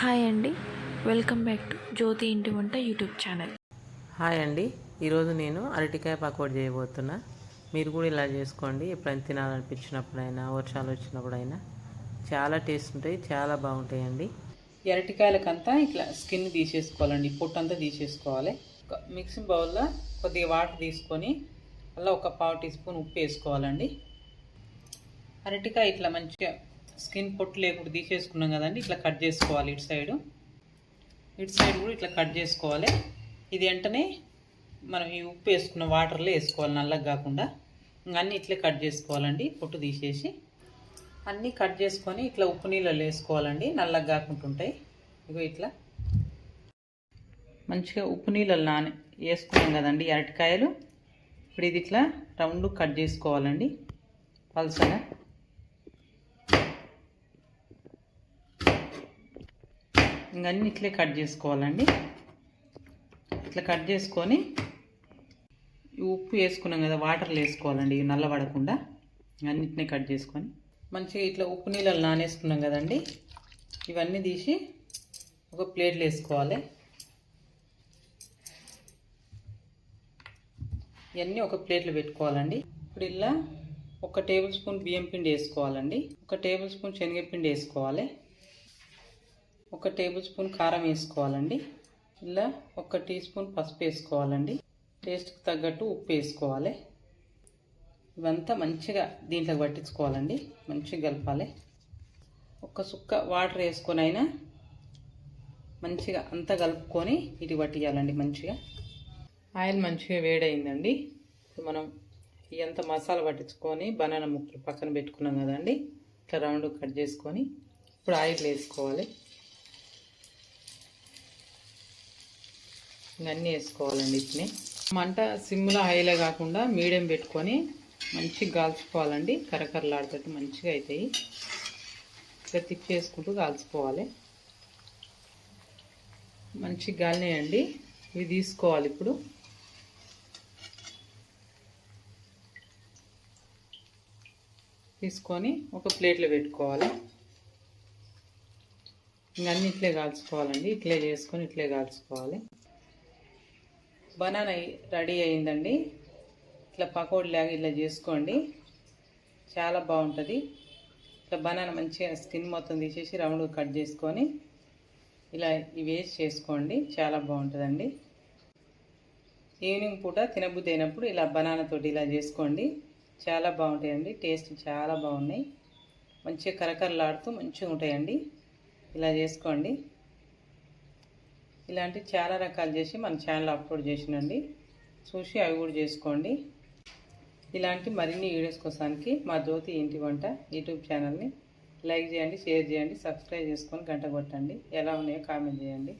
Hi అండి. Welcome back to జ్యోతి ఇంటి వంట యూట్యూబ్ ఛానల్. హాయ్ అండి. ఈరోజు నేను అరటికాయ పకోడీ చేయబోతున్నా. మీరు కూడా ఇలా చేసుకోండి. ఎప్పుడైనా తినాలనిపించినప్పుడైనా వర్షాలు వచ్చినప్పుడైనా చాలా టేస్ట్ ఉంటాయి చాలా బాగుంటాయండి. ఈ అరటికాయలకంతా ఇట్లా స్కిన్ తీసేసుకోవాలండి. పొట్టు అంతా తీసేసుకోవాలి. ఒక మిక్సింగ్ బౌల్లో కొద్దిగా వాటర్ తీసుకొని అలా ఒక పావు టీ స్పూన్ ఉప్పు వేసుకోవాలండి. అరటికాయ ఇట్లా మంచిగా స్కిన్ పొట్టు లేకుండా తీసేసుకున్నాం కదండి ఇట్లా కట్ చేసుకోవాలి ఇటు సైడు. ఇటు సైడ్ కూడా ఇట్లా కట్ చేసుకోవాలి. ఇది వెంటనే మనం ఈ ఉప్పు వేసుకున్న వాటర్లో వేసుకోవాలి నల్లగా కాకుండా. అన్నీ ఇట్లే కట్ చేసుకోవాలండి పొట్టు తీసేసి. అన్నీ కట్ చేసుకొని ఇట్లా ఉప్పు నీళ్ళలో వేసుకోవాలండి నల్లగా కాకుండా ఉంటాయి. ఇగో ఇట్లా. మంచిగా ఉప్పు నీళ్ళలో నానే వేసుకున్నాం కదండి అరటికాయలు. ఇప్పుడు ఇది ఇట్లా రౌండ్ కట్ చేసుకోవాలండి పల్సగా ఇంకా అన్నీ ఇట్లే కట్ చేసుకోవాలండి. ఇట్లా కట్ చేసుకొని ఉప్పు వేసుకున్నాం కదా వాటర్లో వేసుకోవాలండి ఇవి నల్లబడకుండా. అన్నిటినీ కట్ చేసుకొని. మంచిగా ఇట్లా ఉప్పు నీళ్ళలో నానేసుకున్నాం కదండి. ఇవన్నీ తీసి ఒక ప్లేట్లో వేసుకోవాలి. ఇవన్నీ ఒక ప్లేట్లో పెట్టుకోవాలండి. ఇప్పుడు ఇలా ఒక టేబుల్ స్పూన్ బియ్యం పిండి వేసుకోవాలండి. ఒక టేబుల్ స్పూన్ శనగపిండి వేసుకోవాలి. ఒక టేబుల్ స్పూన్ కారం వేసుకోవాలండి. ఇలా ఒక టీ స్పూన్ పసుపు వేసుకోవాలండి. టేస్ట్కి తగ్గట్టు ఉప్పు వేసుకోవాలి. ఇవంతా మంచిగా దీంట్లోకి పట్టించుకోవాలండి. మంచిగా కలపాలి. ఒక సుక్క వాటర్ వేసుకొని అయినా మంచిగా అంతా కలుపుకొని ఇటు పట్టియాలండి మంచిగా. ఆయిల్ మంచిగా వేడైందండి. మనం ఇదంతా మసాలా పట్టించుకొని బనానా ముక్కలు పక్కన పెట్టుకున్నాం కదండి. ఇట్లా రౌండ్ కట్ చేసుకొని ఇప్పుడు ఆయిల్ వేసుకోవాలి. ఇవన్నీ వేసుకోవాలండి ఇట్ని. మంట సిమ్లో హైలో కాకుండా మీడియం పెట్టుకొని మంచిగా కాల్చుకోవాలండి. కరకరలాడుతట్టు మంచిగా అవుతాయి ఇట్లా తిప్పేసుకుంటూ కాల్చుకోవాలి. మంచి గాలినేయండి. ఇవి తీసుకోవాలి ఇప్పుడు. తీసుకొని ఒక ప్లేట్లో పెట్టుకోవాలి. ఇంకన్నీ ఇట్లే కాల్చుకోవాలండి. ఇట్లే చేసుకొని ఇట్లే కాల్చుకోవాలి. బనానా రెడీ అయిందండి. ఇట్లా పకోడీలాగా ఇలా చేసుకోండి. చాలా బాగుంటుంది. ఇట్లా బనానా మంచిగా స్కిన్ మొత్తం తీసేసి రౌండ్ కట్ చేసుకొని ఇలా ఇవి వేసి చేసుకోండి. చాలా బాగుంటుందండి. ఈవినింగ్ పూట తినబుద్ధి అయినప్పుడు ఇలా బనానా తోటి ఇలా చేసుకోండి. చాలా బాగుంటాయండి. టేస్ట్ చాలా బాగున్నాయి. మంచిగా కరకరలాడుతూ మంచిగా ఉంటాయండి. ఇలా చేసుకోండి. ఇలాంటి చాలా రకాలు చేసి మన ఛానల్ అప్లోడ్ చేసినండి. చూసి అవి కూడా చేసుకోండి. ఇలాంటి మరిన్ని వీడియోస్ కోసానికి మా జ్యోతి ఇంటి వంట యూట్యూబ్ ఛానల్ని లైక్ చేయండి షేర్ చేయండి సబ్స్క్రైబ్ చేసుకొని గంట కొట్టండి. ఎలా ఉన్నాయో కామెంట్ చేయండి.